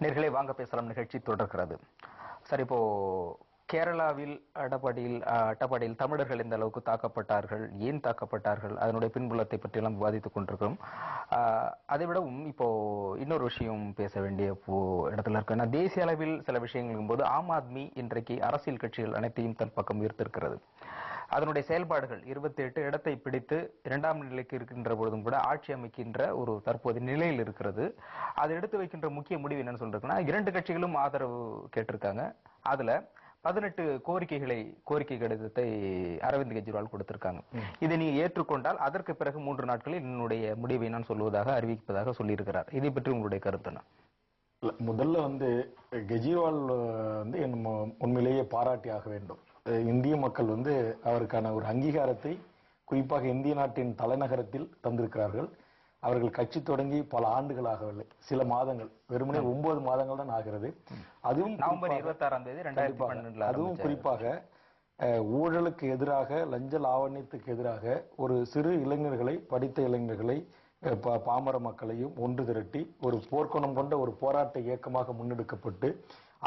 நேர்களை வாங்க பேசலாம் நிகழ்ச்சி தொடர்கிறது. சரி இப்போ கேரளாவில் அடப்பாடியில் அஹ், அட்டப்பாடியில் தமிழர்கள் எந்த அளவுக்கு தாக்கப்பட்டார்கள் ஏன் தாக்கப்பட்டார்கள் அதனுடைய பின்புலத்தை பற்றியெல்லாம் விவாதித்துக் கொண்டிருக்கிறோம். அதைவிடவும் அதை விடவும் இப்போ இன்னொரு விஷயம் பேச வேண்டிய இடத்துல இருக்கு. ஏன்னா தேசிய அளவில் சில விஷயங்களும் போது ஆம் ஆத்மி இன்றைக்கு அரசியல் கட்சிகள் அனைத்தையும் தன் பக்கம் ஈர்த்திருக்கிறது அதனுடைய செயல்பாடுகள் இருபத்தி எட்டு இடத்தை பிடித்து இரண்டாம் நிலைக்கு இருக்கின்ற பொழுதும் கூட ஆட்சி அமைக்கின்ற ஒரு தற்போது நிலையில் இருக்கிறது. அதை எடுத்து வைக்கின்ற முக்கிய முடிவு என்னன்னு சொல்றதுன்னா இரண்டு கட்சிகளும் ஆதரவு கேட்டிருக்காங்க. அதுல பதினெட்டு கோரிக்கைகளை கோரிக்கை கடிதத்தை அரவிந்த் கெஜ்ரிவால் கொடுத்திருக்காங்க. இதை நீங்க ஏற்றுக்கொண்டால் அதற்கு பிறகு மூன்று நாட்களில் என்னுடைய முடிவை நான் சொல்வதாக அறிவிப்பதாக சொல்லியிருக்கிறார். இதை பற்றி உங்களுடைய கருத்து முதல்ல வந்து கெஜ்ரிவால் வந்து நம்ம உண்மையிலேயே பாராட்டி ஆக வேண்டும். இந்திய மக்கள் வந்து அவருக்கான ஒரு அங்கீகாரத்தை குறிப்பாக இந்திய நாட்டின் தலைநகரத்தில் தந்திருக்கிறார்கள். அவர்கள் கட்சி தொடங்கி பல ஆண்டுகள் ஆகவில்லை சில மாதங்கள் வெறுமனே ஒன்பது மாதங்கள் தான் ஆகிறது. அதுவும் நவம்பர் இருபத்தி ஆறாம் தேதி ரெண்டாயிரத்தி அதுவும். குறிப்பாக ஊழலுக்கு எதிராக லஞ்ச லாவண்யத்துக்கு எதிராக ஒரு சிறு இளைஞர்களை படித்த இளைஞர்களை பாமர மக்களையும் ஒன்று திரட்டி ஒரு போர்க்குணம் கொண்ட ஒரு போராட்ட இயக்கமாக முன்னெடுக்கப்பட்டு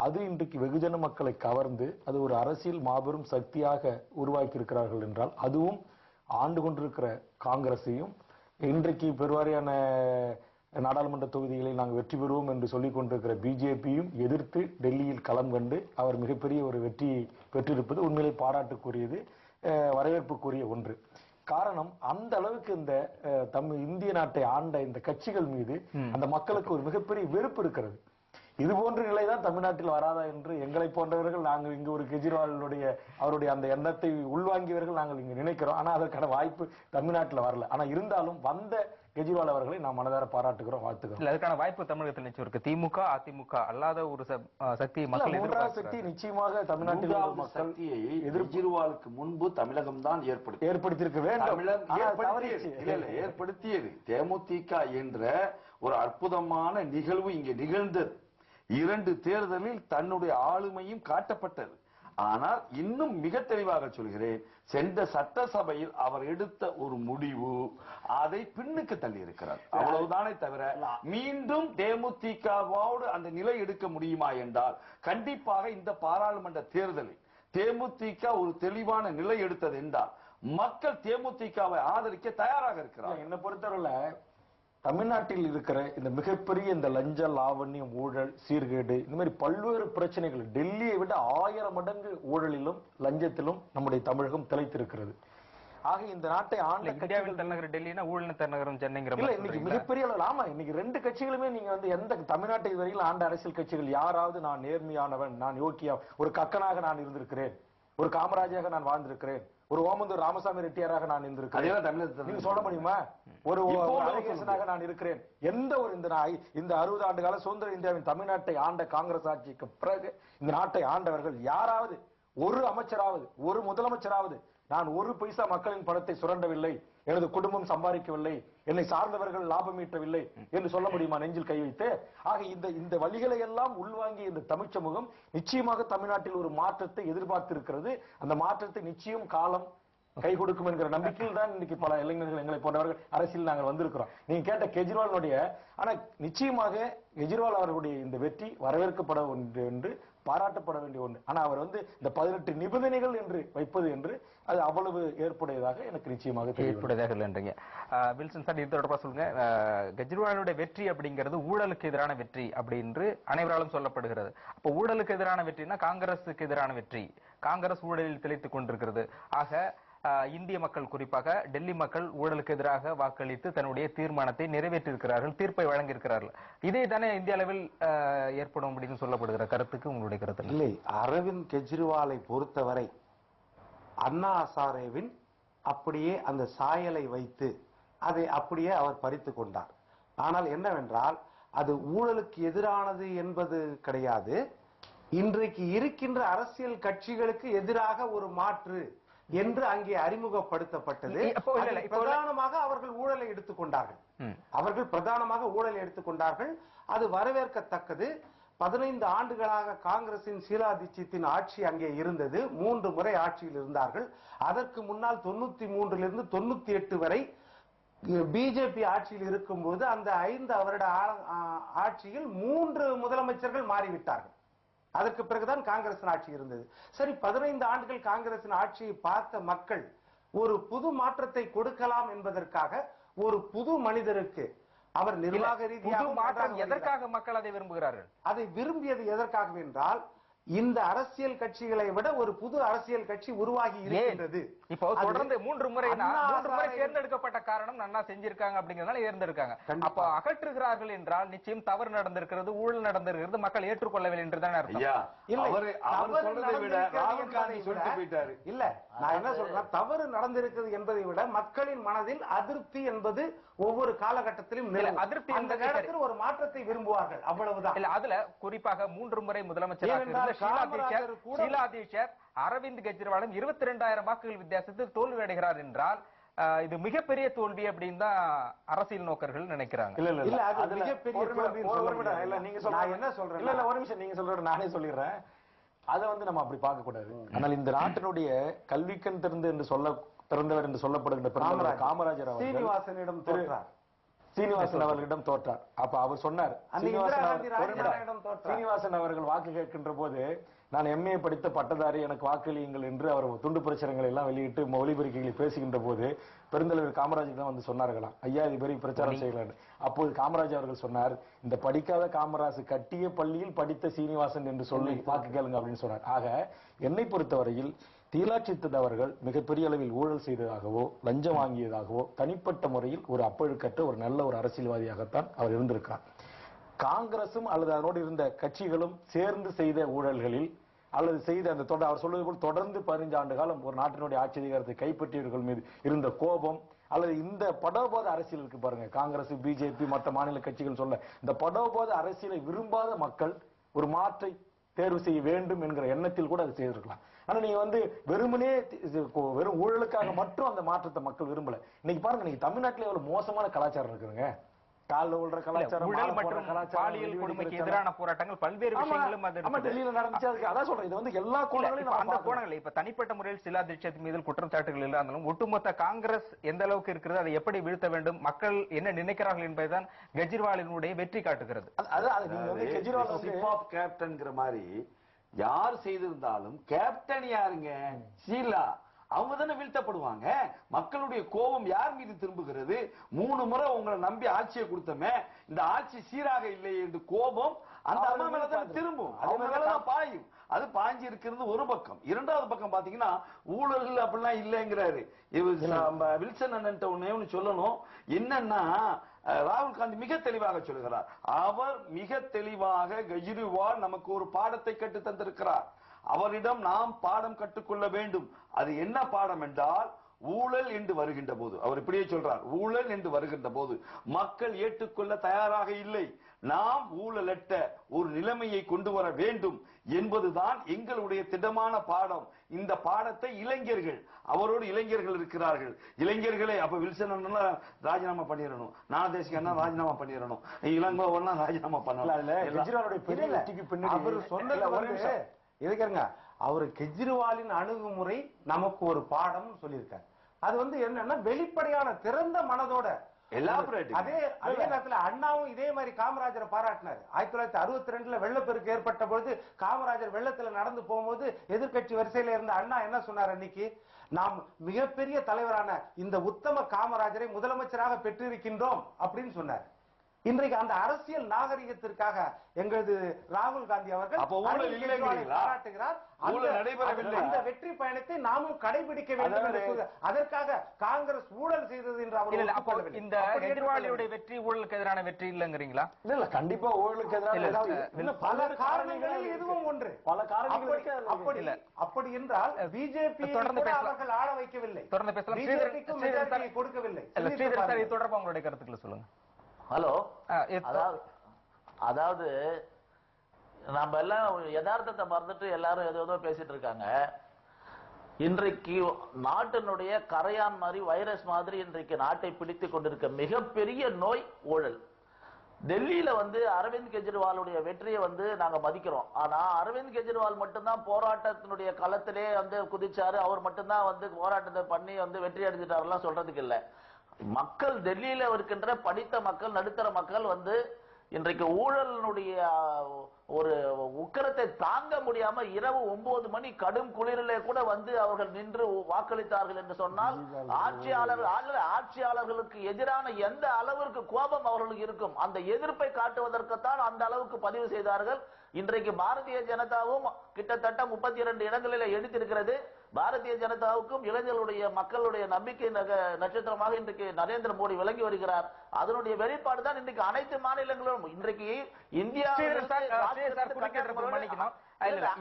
அது இன்றைக்கு வெகுஜன மக்களை கவர்ந்து அது ஒரு அரசியல் மாபெரும் சக்தியாக உருவாக்கி இருக்கிறார்கள் என்றால் அதுவும் ஆண்டு கொண்டிருக்கிற காங்கிரஸையும் இன்றைக்கு பெருவாரியான நாடாளுமன்ற தொகுதிகளை நாங்கள் வெற்றி பெறுவோம் என்று சொல்லிக் கொண்டிருக்கிற பிஜேபியும் எதிர்த்து டெல்லியில் களம் கண்டு அவர் மிகப்பெரிய ஒரு வெற்றி பெற்றிருப்பது உண்மையிலே பாராட்டுக்குரியது வரவேற்புக்குரிய ஒன்று. காரணம் அந்த அளவுக்கு இந்த தம் இந்திய நாட்டை ஆண்ட இந்த கட்சிகள் மீது அந்த மக்களுக்கு ஒரு மிகப்பெரிய வெறுப்பு இருக்கிறது. இது போன்ற நிலைதான் தமிழ்நாட்டில் வராதா என்று எங்களை போன்றவர்கள் நாங்கள் இங்கு ஒரு கெஜ்ரிவாலுடைய அவருடைய அந்த எண்ணத்தை உள்வாங்கியவர்கள் நாங்கள் இங்கு நினைக்கிறோம். ஆனா அதற்கான வாய்ப்பு தமிழ்நாட்டில் வரல. ஆனா இருந்தாலும் வந்த கெஜ்ரிவால் அவர்களை நாம் மனதார பாராட்டுகிறோம் வாழ்த்துக்கிறோம் இல்ல அதுக்கான வாய்ப்பு தமிழகத்தில் நிச்சயம் இருக்கு. திமுக அதிமுக அல்லாத ஒரு ச- அஹ் சக்தியை இல்ல, மக்கள் மூன்றாவது சக்தி நிச்சயமாக தமிழ்நாட்டில் சக்தியை கெஜ்ரிவாலுக்கு முன்பு தமிழகம் தான் ஏற்படுத்தி ஏற்படுத்தியிருக்க வேண்டும் ஏற்படுத்தியது. தேமுதிக என்ற ஒரு அற்புதமான நிகழ்வு இங்கே நிகழ்ந்தது. இரண்டு தேர்தலில் தன்னுடைய ஆளுமையும் காட்டப்பட்டது. ஆனால் இன்னும் மிக தெளிவாக சொல்கிறேன் சென்ற சட்டசபையில் அவர் எடுத்த ஒரு முடிவு அதை பின்னுக்கு தள்ளி இருக்கிறார் அவ்வளவுதானே தவிர மீண்டும் தேமுதிகவோடு அந்த நிலை எடுக்க முடியுமா என்றால் கண்டிப்பாக இந்த பாராளுமன்ற தேர்தலில் தேமுதிக ஒரு தெளிவான நிலை எடுத்தது என்றால் மக்கள் தேமுதிகவை ஆதரிக்க தயாராக இருக்கிறார் என்னை பொறுத்தவரையில தமிழ்நாட்டில் இருக்கிற இந்த மிகப்பெரிய இந்த லஞ்ச லாவண்யம் ஊழல் சீர்கேடு இந்த மாதிரி பல்வேறு பிரச்சனைகள் டெல்லியை விட ஆயிரம் மடங்கு ஊழலிலும் லஞ்சத்திலும் நம்முடைய தமிழகம் திளைத்திருக்கிறது. ஆக இந்த நாட்டை ஆண்ட இந்தியாவின் தலைநகர் டெல்லினா ஊழல் தலைநகரம் சென்னைங்கிற இல்ல இன்னைக்கு? மிகப்பெரிய அளவில் ஆமா இன்னைக்கு ரெண்டு கட்சிகளுமே நீங்க வந்து எந்த தமிழ்நாட்டை வரையில் ஆண்ட அரசியல் கட்சிகள் யாராவது நான் நேர்மையானவன் நான் யோக்கியா ஒரு கக்கனாக நான் இருந்திருக்கிறேன் ஒரு காமராஜாக நான் வாழ்ந்திருக்கிறேன் ஒரு ஓமந்தூர் ராமசாமி ரெட்டியாராக நான் இருந்திருக்கிறேன். நீங்க சொல்ல முடியுமா? ஒரு அழகேசனாக நான் இருக்கிறேன். எந்த ஒரு இந்த இந்த அறுபது ஆண்டு கால சுதந்திர இந்தியாவின் தமிழ்நாட்டை ஆண்ட காங்கிரஸ் ஆட்சிக்கு பிறகு இந்த நாட்டை ஆண்டவர்கள் யாராவது ஒரு அமைச்சராவது ஒரு முதலமைச்சராவது நான் ஒரு பைசா மக்களின் பணத்தை சுரண்டவில்லை எனது குடும்பம் சம்பாதிக்கவில்லை என்னை சார்ந்தவர்கள் லாபம் ஈட்டவில்லை என்று சொல்ல முடியுமா நெஞ்சில் கை வைத்து? ஆக இந்த இந்த வழிகளை எல்லாம் உள்வாங்கிய இந்த தமிழ் சமூகம் நிச்சயமாக தமிழ்நாட்டில் ஒரு மாற்றத்தை எதிர்பார்த்திருக்கிறது. அந்த மாற்றத்தை நிச்சயம் காலம் கை கொடுக்கும் என்கிற நம்பிக்கையில் தான் இன்னைக்கு பல இளைஞர்கள் எங்களை போன்றவர்கள் அரசியல் நாங்கள் வந்திருக்கிறோம். நீங்க கேட்ட கெஜ்ரிவாலுடைய ஆனா நிச்சயமாக கெஜ்ரிவால் அவர்களுடைய இந்த வெற்றி வரவேற்கப்பட ஒன்று என்று பாராட்டப்பட வேண்டிய ஒன்று. ஆனா அவர் வந்து இந்த பதினெட்டு நிபந்தனைகள் என்று வைப்பது என்று அது அவ்வளவு ஏற்புடையதாக எனக்கு நிச்சயமாக ஏற்புடையதாக இல்லைன்றீங்க வில்சன் சார் இது தொடர்பாக சொல்லுங்க. கெஜ்ரிவாலுடைய வெற்றி அப்படிங்கிறது ஊழலுக்கு எதிரான வெற்றி அப்படின்னு அனைவராலும் சொல்லப்படுகிறது. அப்போ ஊழலுக்கு எதிரான வெற்றினா காங்கிரஸுக்கு எதிரான வெற்றி. காங்கிரஸ் ஊழலில் திளைத்துக் கொண்டிருக்கிறது. ஆக இந்திய மக்கள் குறிப்பாக டெல்லி மக்கள் ஊழலுக்கு எதிராக வாக்களித்து தன்னுடைய தீர்மானத்தை நிறைவேற்றியிருக்கிறார்கள் தீர்ப்பை வழங்கியிருக்கிறார்கள். இதே தானே இந்திய அளவில் ஏற்படும் அப்படின்னு சொல்லப்படுகிற கருத்துக்கு உங்களுடைய கருத்து இல்லை அரவிந்த் கெஜ்ரிவாலை பொறுத்தவரை அண்ணா ஹசாரேவின் அப்படியே அந்த சாயலை வைத்து அதை அப்படியே அவர் பறித்து கொண்டார். ஆனால் என்னவென்றால் அது ஊழலுக்கு எதிரானது என்பது கிடையாது. இன்றைக்கு இருக்கின்ற அரசியல் கட்சிகளுக்கு எதிராக ஒரு மாற்று என்று அங்கே அறிமுகப்படுத்தப்பட்டது. பிரதானமாக அவர்கள் ஊழலை எடுத்துக்கொண்டார்கள். அவர்கள் பிரதானமாக ஊழலை எடுத்துக்கொண்டார்கள். அது வரவேற்கத்தக்கது. பதினைந்து ஆண்டுகளாக காங்கிரசின் ஷீலா தீட்சித்தின் ஆட்சி அங்கே இருந்தது. மூன்று முறை ஆட்சியில் இருந்தார்கள். அதற்கு முன்னால் தொண்ணூத்தி மூன்றிலிருந்து தொண்ணூத்தி எட்டு வரை பிஜேபி ஆட்சியில் இருக்கும்போது அந்த ஐந்து ஆ- ஆட்சியில் மூன்று முதலமைச்சர்கள் மாறிவிட்டார்கள். அதற்கு பிறகுதான் காங்கிரஸ் ஆட்சி இருந்தது. சரி பதினைந்து ஆண்டுகள் காங்கிரசின் ஆட்சியை பார்த்த மக்கள் ஒரு புது மாற்றத்தை கொடுக்கலாம் என்பதற்காக ஒரு புது மனிதருக்கு அவர் நிர்வாக ரீதியாக மாற்றம் எதற்காக மக்கள் அதை விரும்புகிறார்கள்? அதை விரும்பியது எதற்காக என்றால் இந்த அரசியல் கட்சிகளை விட ஒரு புது அரசியல் கட்சி உருவாகி இருக்கின்றது இப்போ தொடர்ந்து மூன்று முறை மூன்று முறை தேர்ந்தெடுக்கப்பட்ட காரணம் நன்னா செஞ்சிருக்காங்க அப்படிங்கறதுனால தேர்ந்தெடுக்காங்க. அப்போ அகற்றுகிறார்கள் என்றால் நிச்சயம் தவறு நடந்திருக்கிறது ஊழல் நடந்திருக்கிறது மக்கள் ஏற்றுக்கொள்ளவில்லை என்றுதானே அர்த்தம் இல்லை, நான் என்ன சொல்றேன் தவறு நடந்திருக்கிறது என்பதை விட மக்களின் மனதில் அதிருப்தி என்பது ஒவ்வொரு காலகட்டத்திலும். அதிருப்தி அந்த. நேரத்தில் ஒரு மாற்றத்தை விரும்புவார்கள் அவ்வளவுதான் இல்ல அதுல குறிப்பாக மூன்று முறை இருந்த ஷீலா தீட்சர் காமராஜர் அரவிந்த் கெஜ்ரிவாலும் இருபத்தி ரெண்டாயிரம் வாக்குகள் வித்தியாசத்தில் தோல்வி அடைகிறார் என்றால் இது மிகப்பெரிய தோல்வி அப்படின்னு தான் அரசியல் நோக்கர்கள் நினைக்கிறாங்க. இல்ல இல்ல அது மிகப்பெரிய. இல்ல நீங்க நான் சொல்றது என்ன சொல்றேன்னா- இல்ல இல்ல ஒரு நிமிஷம் நீங்க சொல்றது நானே சொல்லிடுறேன். அதை வந்து நம்ம அப்படி பார்க்க கூடாது ஆனால் இந்த நாட்டினுடைய கல்விக்கண் திறந்து என்று சொல்ல பிறந்தவர் என்று சொல்லப்படுகின்ற காமராஜர். அவர்கள் சீனிவாசனிடம் தோற்றார். சீனிவாசன் அவர்களிடம் தோற்றார். அப்ப அவர் சொன்னார் சீனிவாசன் அவர்கள் வாக்கு கேட்கின்ற போது நான் எம்ஏ படித்த பட்டதாரி எனக்கு வாக்களியுங்கள் என்று அவர் துண்டு பிரச்சனைகளை எல்லாம் வெளியிட்டு ஒலிபெருக்கிகளை பேசுகின்ற போது பெருந்தலைவர் காமராஜர் தான் வந்து சொன்னார்களாம். ஐயா இது பெரிய பிரச்சாரம் செய்யலாம் அப்போது காமராஜர் அவர்கள் சொன்னார் இந்த படிக்காத காமராஜ் கட்டிய பள்ளியில் படித்த சீனிவாசன் என்று சொல்லி வாக்கு கேளுங்க அப்படின்னு சொன்னார். ஆக என்னை பொறுத்தவரையில் தீலாட்சித்தது அவர்கள் மிகப்பெரிய அளவில் ஊழல் செய்ததாகவோ லஞ்சம் வாங்கியதாகவோ தனிப்பட்ட முறையில் ஒரு அப்பழுக்கற்ற ஒரு நல்ல ஒரு அரசியல்வாதியாகத்தான் அவர் இருந்திருக்கிறார். காங்கிரசும் அல்லது அதனோடு இருந்த கட்சிகளும் சேர்ந்து செய்த ஊழல்களில் அல்லது செய்த அந்த தொடர் அவர் சொல்வது போல் தொடர்ந்து பதினஞ்சு ஆண்டு காலம் ஒரு நாட்டினுடைய ஆட்சி அதிகாரத்தை கைப்பற்றியவர்கள் மீது இருந்த கோபம் அல்லது இந்த படோபோத அரசியல் இருக்கு பாருங்க காங்கிரஸ் பிஜேபி மற்ற மாநில கட்சிகள் சொல்ல இந்த படோபோத அரசியலை விரும்பாத மக்கள் ஒரு மாற்றை தேர்வு செய்ய வேண்டும் என்கிற எண்ணத்தில் கூட அது செய்திருக்கலாம். ஆனா நீங்க வந்து வெறுமனே வெறும் ஊழலுக்காக மட்டும் அந்த மாற்றத்தை மக்கள் விரும்பல இன்னைக்கு பாருங்க இன்னைக்கு தமிழ்நாட்டுல எவ்வளவு மோசமான கலாச்சாரம் இருக்குதுங்க கால்ல விழுற கலாச்சாரம் ஊழல் மற்றும் பாலியல் கொடுமைக்கு எதிரான போராட்டங்கள் பல்வேறு விஷயங்களும் அது. டெல்லியில நடந்துச்சு அதுக்கு அதான் சொல்றேன் இது வந்து எல்லா கோணங்களையும் அந்த. கோணங்கள் இப்ப தனிப்பட்ட முறையில் சிலா தீட்சித் மீது குற்றச்சாட்டுகள் இருந்தாலும் ஒட்டுமொத்த காங்கிரஸ் எந்த அளவுக்கு இருக்கிறது அதை எப்படி வீழ்த்த வேண்டும் மக்கள் என்ன நினைக்கிறார்கள் என்பதுதான் கெஜ்ரிவாலினுடைய வெற்றி காட்டுகிறது அது- அது அது நீங்க வந்து கெஜ்ரிவால் கேப்டன்ங்கிற மாதிரி யார் செய்திருந்தாலும் கேப்டன் யாருங்க? ஷீலா அவங்க தானே வீழ்த்தப்படுவாங்க. மக்களுடைய கோபம் யார் மீது திரும்புகிறது? மூணு முறை உங்களை நம்பி ஆட்சியை கொடுத்தமே. இந்த ஆட்சி சீராக இல்லை என்று கோபம் அந்த அம்மா மேல தானே திரும்பும். அவங்க மாதிரி மேல தான் பாயும். அது பாஞ்சு இருக்கிறது ஒரு பக்கம். இரண்டாவது பக்கம் பாத்தீங்கன்னா ஊழல் அப்படிலாம் இல்லைங்கிறாரு. நம்ம வில்சன் அண்ணன் ஒண்ணு சொல்லணும். என்னன்னா ராகுல் காந்தி மிக தெளிவாக சொல்கிறார் அவர் மிக தெளிவாக கெஜ்ரிவால் நமக்கு ஒரு பாடத்தை கட்டு தந்திருக்கிறார். அவரிடம் நாம் பாடம் கற்றுக்கொள்ள வேண்டும். அது என்ன பாடம் என்றால் ஊழல் என்று வருகின்ற போது. அவர் இப்படியே சொல்றார். ஊழல் என்று வருகின்ற போது மக்கள் ஏற்றுக்கொள்ள தயாராக இல்லை. நாம் ஊழலற்ற ஒரு நிலைமையை கொண்டு வர வேண்டும் என்பதுதான் எங்களுடைய திடமான பாடம். இந்த பாடத்தை இளைஞர்கள் அவரோடு இளைஞர்கள் இருக்கிறார்கள். இளைஞர்களே அப்ப வில்சன் ராஜினாமா பண்ணிடணும். நான் தேசிக அண்ணா ராஜினாமா பண்ணிடணும். இளங்கோ ஒண்ணா ராஜினாமா பண்ணலாம் அவர் சொன்னது. இதுக்குங்க அவர் கெஜ்ரிவாலின் அணுகுமுறை நமக்கு ஒரு பாடம் சொல்லியிருக்காரு. அது வந்து என்னன்னா வெளிப்படையான திறந்த மனதோட. அதே அதே நேரத்துல அண்ணாவும் இதே மாதிரி காமராஜரை பாராட்டினாரு. ஆயிரத்தி தொள்ளாயிரத்தி அறுபத்தி ரெண்டுல வெள்ளப்பெருக்கு ஏற்பட்ட பொழுது காமராஜர் வெள்ளத்துல நடந்து போகும்போது எதிர்க்கட்சி வரிசையில இருந்த அண்ணா என்ன சொன்னார் அன்னைக்கு? நாம் மிகப்பெரிய தலைவரான இந்த உத்தம காமராஜரை முதலமைச்சராக பெற்றிருக்கின்றோம் அப்படின்னு சொன்னார். இன்றைக்கு அந்த அரசியல் நாகரிகத்திற்காக எங்களது ராகுல் காந்தி அவர்கள்? பாராட்டுகிறார் அந்த-. அந்த வெற்றி பயணத்தை நாமும் கடைபிடிக்க வேண்டும் என்று. அதற்காக காங்கிரஸ் ஊழல் செய்தது என்று அவர். இந்த கெஜ்ரிவாலியுடைய வெற்றி ஊழலுக்கு எதிரான வெற்றி இல்லைங்கிறீங்களா இல்ல கண்டிப்பா ஊழலுக்கு இன்னும் பல காரணங்களில் காரணங்கள் இதுவும் ஒன்று பல காரணங்கள் அப்படி இல்ல. அப்படி என்றால் பிஜேபி தொடர்ந்து. அவர்கள் ஆள வைக்கவில்லை தொடர்ந்து பேசலாம் கொடுக்கவில்லை தொடர்பா உங்களுடைய கருத்துக்களை சொல்லுங்க ஹலோ. அதாவது நம்ம எல்லாம் யதார்த்தத்தை மறந்துட்டு எல்லாரும் ஏதோ ஏதோ பேசிட்டு இருக்காங்க. இன்றைக்கு நாட்டினுடைய கரையான் மாதிரி வைரஸ் மாதிரி இன்றைக்கு நாட்டை பிடித்து கொண்டிருக்க மிகப்பெரிய நோய் ஊழல். டெல்லியில வந்து அரவிந்த் கெஜ்ரிவாலுடைய வெற்றியை வந்து நாங்க மதிக்கிறோம். ஆனா அரவிந்த் கெஜ்ரிவால் மட்டும்தான் போராட்டத்தினுடைய களத்திலே வந்து குதிச்சாரு. அவர் மட்டும்தான் வந்து போராட்டத்தை பண்ணி வந்து வெற்றி அடைஞ்சிட்டாருலாம் சொல்றதுக்கு இல்ல. மக்கள் டெல்லியில இருக்கின்ற படித்த மக்கள் நடுத்தர மக்கள் வந்து இன்றைக்கு ஊழலினுடைய ஒரு உக்கரத்தை தாங்க முடியாம இரவு ஒன்பது மணி கடும் குளிரிலே கூட வந்து அவர்கள் நின்று வாக்களித்தார்கள் என்று சொன்னால் ஆட்சியாளர் ஆட்சியாளர்களுக்கு எதிரான எந்த அளவிற்கு கோபம் அவர்களுக்கு இருக்கும் அந்த எதிர்ப்பை காட்டுவதற்குத்தான் அந்த அளவுக்கு பதிவு செய்தார்கள். இன்றைக்கு பாரதிய ஜனதாவும் கிட்டத்தட்ட முப்பத்தி இரண்டு இடங்களில் எடுத்திருக்கிறது பாரதிய ஜனதாவுக்கும் இளைஞர்களுடைய மக்களுடைய நம்பிக்கை நட்சத்திரமாக இன்றைக்கு நரேந்திர மோடி விளங்கி வருகிறார். அதனுடைய வெளிப்பாடு தான் இன்றைக்கு அனைத்து மாநிலங்களிலும் இன்றைக்கு இந்தியா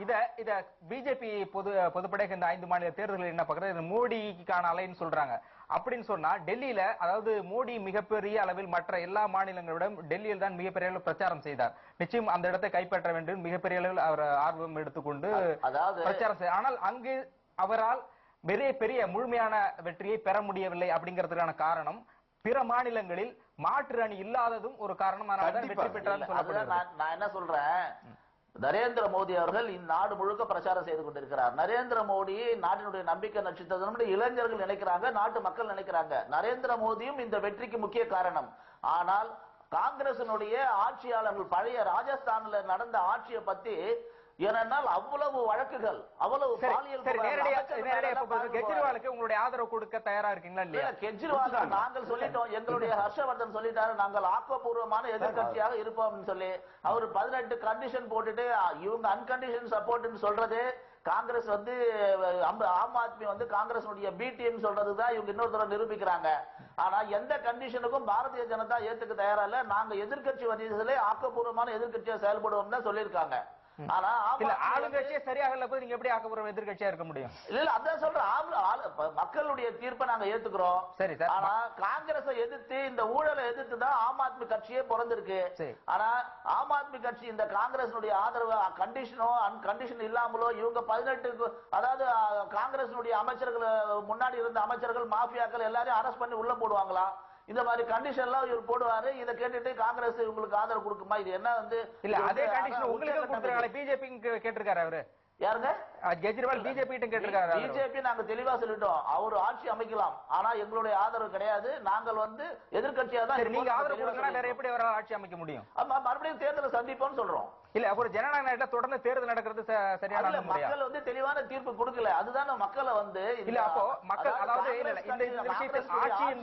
இத இத பிஜேபி பொது பொதுப்படைக்கு இந்த ஐந்து மாநில தேர்தல்கள் என்ன பாக்குறது மோடிக்கான அலைன்னு சொல்றாங்க. அப்படின்னு சொன்னா டெல்லியில அதாவது மோடி மிகப்பெரிய அளவில் மற்ற எல்லா மாநிலங்களை விட டெல்லியில் தான் மிகப்பெரிய அளவில் பிரச்சாரம் செய்தார். நிச்சயம் அந்த இடத்தை கைப்பற்ற வேண்டும். மிகப்பெரிய அளவில் அவர் ஆர்வம் எடுத்துக்கொண்டு அதாவது பிரச்சாரம் செய்தார் ஆனால் அங்கு அவரால் பெரிய பெரிய முழுமையான வெற்றியை பெற முடியவில்லை அப்படிங்கிறதுக்கான காரணம் பிற மாநிலங்களில் மாற்று அணி இல்லாததும் ஒரு காரணமான வெற்றி சொல்லப்படுகிறது. நான் என்ன சொல்றேன்? நரேந்திர மோடி அவர்கள் இந்நாடு முழுக்க பிரச்சாரம் செய்து கொண்டிருக்கிறார். நரேந்திர மோடி நாட்டினுடைய நம்பிக்கை நட்சத்திரம் இளைஞர்கள் நினைக்கிறாங்க நாட்டு மக்கள் நினைக்கிறாங்க. நரேந்திர மோடியும் இந்த வெற்றிக்கு முக்கிய காரணம். ஆனால் காங்கிரசினுடைய ஆட்சியாளர்கள் பழைய ராஜஸ்தான்ல நடந்த ஆட்சியை பத்தி ஏனென்றால் அவ்வளவு வழக்குகள் அவ்வளவு பாலியல். கெஜ்ரிவாலுக்கு உங்களுடைய ஆதரவு கொடுக்க தயாரா இருக்கீங்களா இல்ல, இல்லையா கெஜ்ரிவால் நாங்கள் சொல்லிட்டோம் எங்களுடைய ஹர்ஷவர்தன் சொல்லிட்டாரு நாங்கள் ஆக்கப்பூர்வமான எதிர்க்கட்சியாக இருப்போம்னு சொல்லி. அவர் பதினெட்டு கண்டிஷன் போட்டுட்டு இவங்க அன்கண்டிஷன் சப்போர்ட்னு சொல்றது காங்கிரஸ் வந்து ஆம் ஆத்மி வந்து காங்கிரஸ் பி டீம் சொல்றதுதான் இவங்க இன்னொரு தடவை நிரூபிக்கிறாங்க. ஆனா எந்த கண்டிஷனுக்கும் பாரதிய ஜனதா ஏத்துக்க தயாரா இல்ல. நாங்க எதிர்க்கட்சி வரிசையிலே ஆக்கப்பூர்வமான எதிர்க்கட்சியா செயல்படுவோம் தான் சொல்லியிருக்காங்க. ஆனா இல்ல ஆளுங்கட்சியே சரியாக போது நீங்க எப்படி ஆக்கப்பூர்வ எதிர்க்கட்சியா இருக்க முடியும். இல்ல அதான் சொல்றேன். ஆளு- ஆளு- இப்ப மக்களுடைய தீர்ப்பை நாங்க ஏத்துக்கிறோம். சரி சார். ஆனா காங்கிரஸை எதிர்த்து இந்த ஊழலை எதிர்த்து தான் ஆம் ஆத்மி கட்சியே பிறந்திருக்கு. சரி. ஆனா ஆம் ஆத்மி கட்சி இந்த காங்கிரஸினுடைய ஆதரவு கண்டிஷனோ கண்டிஷன் இல்லாமலோ இவங்க பதினெட்டு அதாவது காங்கிரஸினுடைய அமைச்சர்கள் முன்னாடி இருந்த அமைச்சர்கள் மாஃபியாக்கள் எல்லாரையும் அரெஸ்ட் பண்ணி உள்ள போடுவாங்களா? இந்த மாதிரி கண்டிஷன் எல்லாம் இவர் போடுவாரு. இதை கேட்டுட்டு காங்கிரஸ் இவங்களுக்கு ஆதரவு கொடுக்குமா? இது என்ன வந்து இல்ல அதே கண்டிஷன் உங்களுக்கு கொடுத்துருக்காங்க பிஜேபி கேட்டிருக்காரு அவரு. யாருங்க? கெஜ்ரிவால் பிஜேபி கிட்ட கேட்டிருக்காரு. பிஜேபி நாங்க தெளிவா சொல்லிட்டோம். அவர் ஆட்சி அமைக்கலாம். ஆனா எங்களுடைய ஆதரவு கிடையாது. நாங்கள் வந்து எதிர்க்கட்சியா தான் நீங்க. ஆதரவு கொடுக்கலாம் வேற. எப்படி அவரால் ஆட்சி அமைக்க முடியும்? ஆமா, மறுபடியும் தேர்தலை சந்திப்போம்னு சொல்றோம். இல்ல ஒரு ஜனநாயக நாட்டுல தொடர்ந்து தேர்தல் நடக்கிறது சரியான மக்கள் வந்து தெளிவான தீர்ப்பு கொடுக்கல. அதுதானே மக்களை வந்து இல்ல அப்போ மக்கள் அதாவது இந்த விஷயத்தில் ஆட்சியின்